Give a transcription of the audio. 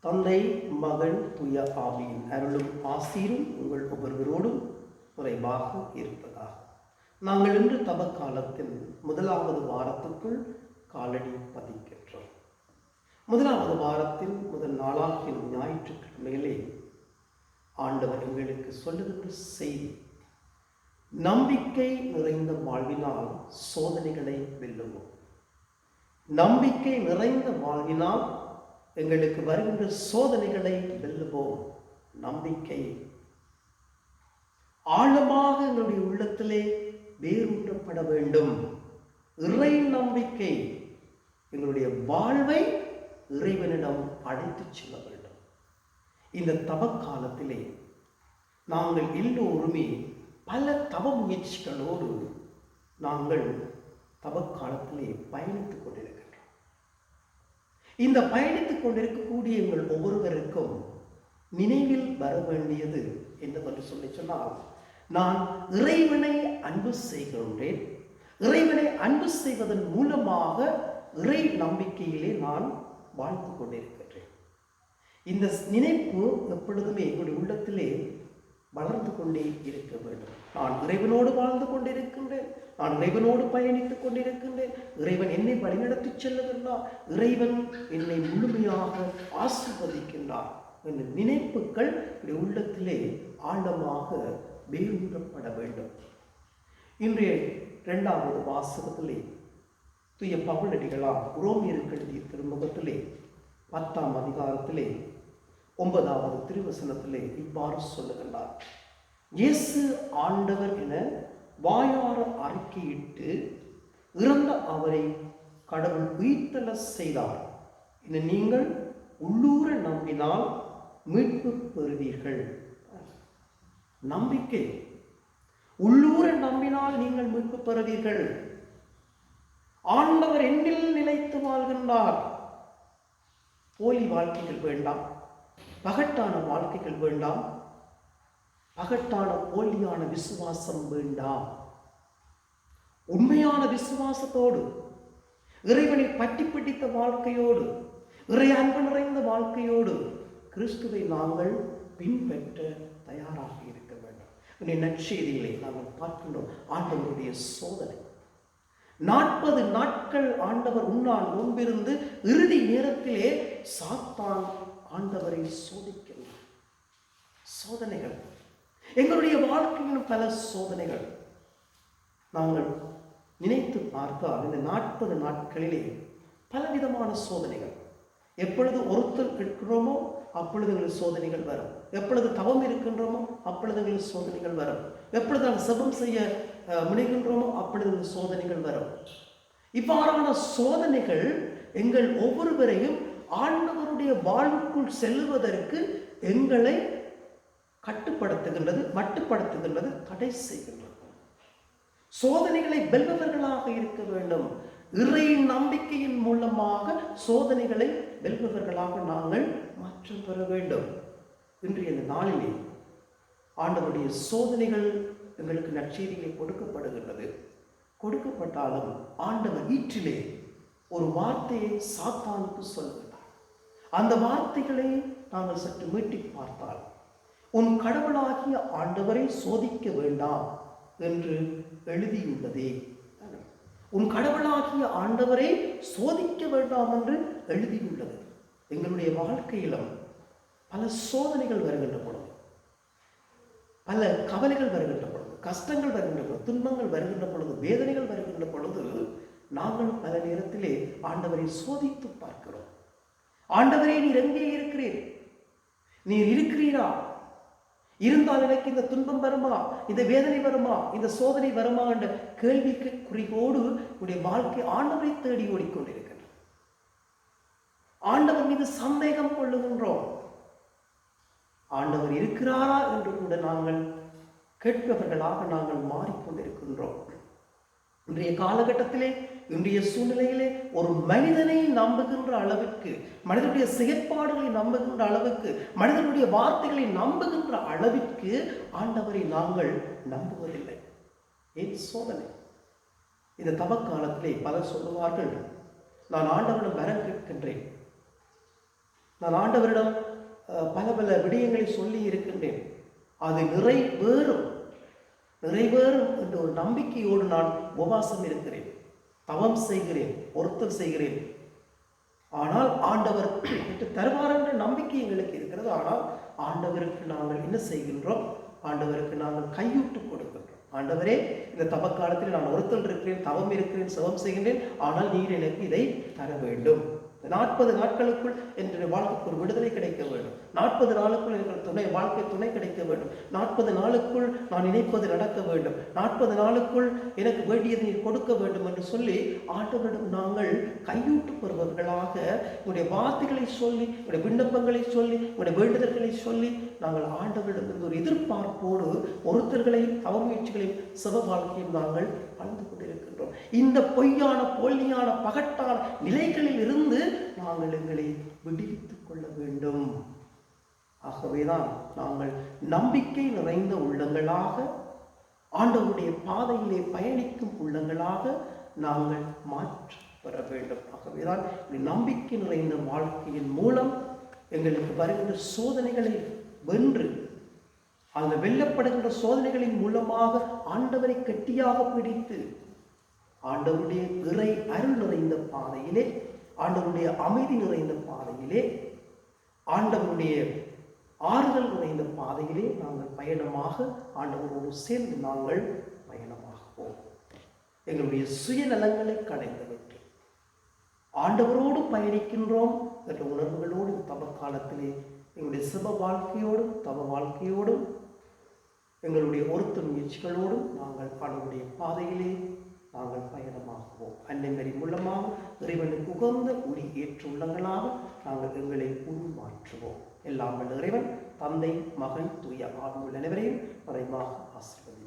தந்தை மகன் துய ஆவியின் அருளும் ஆசீரும் உங்கள் ஒவ்வொருவரோடும் குறைவாக இருப்பதாக. நாங்கள் இன்று தவக்காலத்தில் முதலாவது வாரத்துக்குள் காலடி பதிக்கின்றோம். முதலாவது வாரத்தில் முதல் நாளாகிய ஞாயிற்றுக்கிழமையிலே ஆண்டவர் எங்களுக்கு சொல்லுகின்ற செய்தி நம்பிக்கை நிறைந்த வாழ்வினால் சோதனைகளை வெல்லுவோம். நம்பிக்கை நிறைந்த வாழ்வினால் எங்களுக்கு வருகின்ற சோதனைகளை வெல்லுவோம். நம்பிக்கை. ஆழமாக எங்களுடைய உள்ளத்திலே வேரூட்டப்பட வேண்டும். இறை நம்பிக்கை. எங்களுடைய வாழ்வை இறைவனிடம் அழைத்துச் செல்ல வேண்டும். இந்த தவக்காலத்திலே நாங்கள் எல்லோருமே பல தவ முயற்சிகளோடு நாங்கள் தவக்காலத்திலே பயணித்துக் கொண்டிருக்கிறோம். இந்த பயணித்துக் கொண்டிருக்கக்கூடிய எங்கள் ஒவ்வொருவருக்கும் நினைவில் வர வேண்டியது பற்றி சொல்லி சொன்னால் நான் இறைவனை அன்பு செய்கின்றேன். இறைவனை அன்பு செய்வதன் மூலமாக இறை நம்பிக்கையிலே நான் வாழ்ந்து கொண்டிருக்கின்றேன். இந்த நினைப்பு எப்பொழுதுமே எங்களுடைய உள்ளத்திலே வளர்ந்து கொண்டே இருக்க வேண்டும். நான் இறைவனோடு வாழ்ந்து கொண்டிருக்கின்றேன். நான் இறைவனோடு பயணித்துக் கொண்டிருக்கின்றேன். இறைவன் என்னை வழிநடத்தி செல்லுகின்றார். இறைவன் என்னை முழுமையாக ஆசிர்வதிக்கின்றார் என்ற நினைப்புகள் உள்ளத்திலே ஆழமாக வேரூன்றப்பட வேண்டும். இன்றைய இரண்டாவது வாசகத்திலே துய பவுலடிகளால் உரோமியருக்கு எழுதிய திருமுகத்திலே பத்தாம் அதிகாரத்திலே ஒன்பதாவது திருவசனத்திலே இவ்வாறு சொல்லுகின்றார். இயேசு ஆண்டவர் என வாயார அறிக்கையிட்டு இறந்த அவரை கடவுள் உயிர்த்தல செய்தார். இதை நீங்கள் உள்ளூர நம்பினால் மீட்பு பெறுவீர்கள். நம்பிக்கை. உள்ளூர நம்பினால் நீங்கள் மீட்பு பெறுவீர்கள். ஆண்டவர் என்னில் நிலைத்து வாழ்கின்றார். போலி வாழ்க்கைகள் வேண்டாம். பகட்டான வாழ்க்கைகள் வேண்டாம். அகட்டான போலியான விசுவாசம் வேண்டாம் உண்மையான விசுவாசத்தோடு இறைவனை பட்டி பிடித்த வாழ்க்கையோடு இறை அன்பு நிறைந்த வாழ்க்கையோடு கிறிஸ்துவை நாங்கள் பின்பற்ற தயாராக இருக்க வேண்டும். இன்றைய நற்செய்திகளை நாங்கள் பார்க்கின்றோம். ஆண்டவருடைய சோதனை. நாற்பது நாட்கள் ஆண்டவர் உன்னால் முன்பிருந்து இறுதி நேரத்திலே சாத்தான் ஆண்டவரை சோதிக்கிறார். சோதனைகள். எங்களுடைய வாழ்க்கையின் பல சோதனைகள். நாங்கள் நினைத்து பார்த்தால் இந்த நாற்பது நாட்களிலே பலவிதமான சோதனைகள். எப்பொழுது ஒருத்தர் கேட்கிறோமோ அப்பொழுது எங்களுக்கு சோதனைகள் வரும். எப்பொழுது தவம் இருக்கின்றோமோ அப்பொழுது எங்களுக்கு சோதனைகள் வரும். எப்பொழுது நாங்கள் செபம் செய்ய முனைகின்றோமோ அப்பொழுது எங்களுக்கு சோதனைகள் வரும். இவ்வாறான சோதனைகள் எங்கள் ஒவ்வொருவரையும் ஆண்டவருடைய வாழ்வுக்குள் செல்வதற்கு எங்களை கட்டுப்படுத்துகின்றது மட்டுப்படுத்துகின்றது தடை செய்கின்றது சோதனைகளை வெல்பவர்களாக இருக்க வேண்டும். இறை நம்பிக்கையின் மூலமாக சோதனைகளை வெல்பவர்களாக நாங்கள் மாற்றம் பெற வேண்டும். இன்றைய நாளிலே ஆண்டவருடைய சோதனைகள் எங்களுக்கு நற்செய்திகளை கொடுக்கப்படுகின்றது. கொடுக்கப்பட்டாலும் ஆண்டவர் ஈற்றிலே ஒரு வார்த்தையை சாத்தானுக்கு சொல்கிறார் அந்த வார்த்தைகளை நாங்கள் சற்று மீட்டி பார்த்தால் உன் கடவுளாகிய ஆண்டவரை சோதிக்க வேண்டாம் என்று எழுதியுள்ளதே. உன் கடவுளாகிய ஆண்டவரை சோதிக்க வேண்டாம் என்று எழுதியுள்ளது. எங்களுடைய வாழ்க்கையிலும் பல சோதனைகள் வருகின்ற பொழுது பல கவலைகள் வருகின்ற பொழுது கஷ்டங்கள் வருகின்ற பொழுது துன்பங்கள் வருகின்ற பொழுது வேதனைகள் வருகின்ற பொழுது நாங்கள் பல நேரத்திலே ஆண்டவரை சோதித்து பார்க்கிறோம். ஆண்டவரே நீர் எங்கே இருக்கிறீர்? நீர் இருக்கிறீரா? இருந்தால் எனக்கு இந்த துன்பம் வருமா? இந்த வேதனை வருமா? இந்த சோதனை வருமா? என்ற கேள்விக்கு குறிகோடு உடைய வாழ்க்கை ஆண்டவரை தேடி ஓடிக்கொண்டிருக்கிறது. ஆண்டவர் மீது சந்தேகம் கொள்ளுகின்றோம். ஆண்டவர் இருக்கிறாரா என்று கூட நாங்கள் கேட்பவர்களாக நாங்கள் மாறிக்கொண்டிருக்கின்றோம். இன்றைய காலகட்டத்திலே இன்றைய சூழ்நிலையிலே ஒரு மனிதனை நம்புகின்ற அளவுக்கு மனிதனுடைய செயற்பாடுகளை நம்புகின்ற அளவுக்கு மனிதனுடைய வார்த்தைகளை நம்புகின்ற அளவிற்கு ஆண்டவரை நாங்கள் நம்புவதில்லை. ஏன் சோதனை. இந்த தவக்காலத்திலே பலர் சொல்லுவார்கள் நான் ஆண்டவரிடம் வரம் கேட்கின்றேன். நான் ஆண்டவரிடம் பல பல விடயங்களை சொல்லி இருக்கின்றேன். அது நிறைவேறும் நிறைவேறும் என்ற ஒரு நம்பிக்கையோடு நான் உபவாசம் இருக்கிறேன் தவம் செய்கிறேன் ஒருத்தர் செய்கிறேன். ஆனால் ஆண்டவர் பெற்று தருவார் என்ற நம்பிக்கை எங்களுக்கு இருக்கிறது. ஆனால் ஆண்டவருக்கு நாங்கள் என்ன செய்கின்றோம்? ஆண்டவருக்கு நாங்கள் கையூட்டு கொடுக்கின்றோம். ஆண்டவரே இந்த தவக்காலத்தில் நான் ஒருத்தல் இருக்கிறேன் தவம் இருக்கிறேன் சிவம் செய்கின்றேன். ஆனால் நீர் எனக்கு இதை தர வேண்டும். நாற்பது நாட்களுக்குள் என்னுடைய வாழ்க்கைக்கு ஒரு விடுதலை கிடைக்க வேண்டும். நாற்பது நாளுக்குள் எங்கள் துணை வாழ்க்கை துணை கிடைக்க வேண்டும். நாற்பது நாளுக்குள் நான் நினைப்பது நடக்க வேண்டும். நாற்பது நாளுக்குள் எனக்கு வேண்டியதை நீ கொடுக்க வேண்டும் என்று சொல்லி ஆண்டவரிடம் நாங்கள் கையூட்டு பெறுபவர்களாக உங்களுடைய வார்த்தைகளை சொல்லி உங்களுடைய விண்ணப்பங்களை சொல்லி உங்களுடைய வேண்டுதல்களை சொல்லி நாங்கள் ஆண்டவரிடம் ஒரு எதிர்பார்ப்போடு ஒருத்தர்களையும் தவ முயற்சிகளையும் சிவ வாழ்க்கையும் நாங்கள் வாழ்ந்து கொண்டிருக்கின்றோம். இந்த பொய்யான போலியான பகட்டான நிலைகளில் இருந்து நாங்கள் எங்களை விடுவித்துக் கொள்ள வேண்டும். ஆகவேதான் நாங்கள் நம்பிக்கை நிறைந்த உள்ளங்களாக ஆண்டவருடைய பாதையிலே பயணிக்கும் உள்ளங்களாக நாங்கள் மாற்ற பெற வேண்டும். ஆகவேதான் இந்த நம்பிக்கை நிறைந்த வாழ்க்கையின் மூலம் எங்களுக்கு வருகின்ற சோதனைகளை வென்று அந்த வெல்லப்படுகின்ற சோதனைகளின் மூலமாக ஆண்டவரை கெட்டியாக பிடித்து ஆண்டவருடைய இறை அருள் நிறைந்த பாதையிலே ஆண்டவருடைய அமைதி நிறைந்த பாதையிலே ஆண்டவருடைய ஆறுதல் நிறைந்த பாதையிலே நாங்கள் பயணமாக ஆண்டவரோடு சேர்ந்து நாங்கள் பயணமாகுவோம். எங்களுடைய சுயநலங்களை கடைந்து விட்டு ஆண்டவரோடு பயணிக்கின்றோம் என்ற உணர்வுகளோடு தவ காலத்திலே எங்களுடைய சிவ வாழ்க்கையோடும் தவ வாழ்க்கையோடும் எங்களுடைய ஒருத்த முயற்சிகளோடும் நாங்கள் ஆண்டவருடைய பாதையிலே நாங்கள் பயணமாகுவோம் அன்னைமரி மூலமாக இறைவனுக்கு உகந்த ஒளி ஏற்றுள்ளங்களாக நாங்கள் எங்களை உருமாற்றுவோம். எல்லாம் இறைவன் தந்தை மகன் தூய ஆவியுள்ள அனைவரையும் மறைமாக ஆசிர்வதி